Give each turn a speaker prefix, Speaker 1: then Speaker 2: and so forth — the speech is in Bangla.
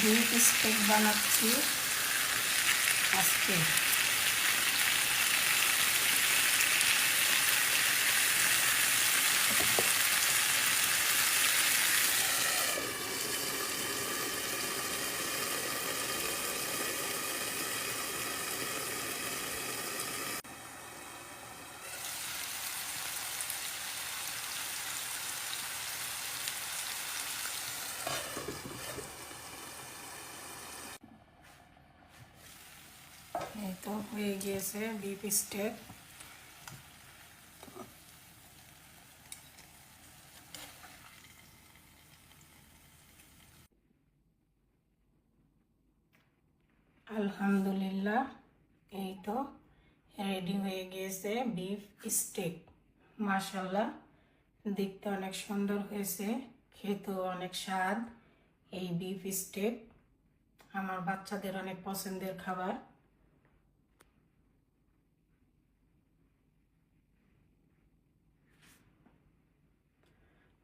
Speaker 1: বিফ স্টেক বানাচ্ছি। আজকে এই তো হয়ে গিয়েছে বিফ স্টেক আলহামদুলিল্লাহ, এই তো রেডি হয়ে গিয়েছে বিফ স্টেক মাশাল্লাহ দেখতে অনেক সুন্দর হয়েছে, খেতেও অনেক স্বাদ এই বিফ স্টেক আমার বাচ্চাদের অনেক পছন্দের খাবার।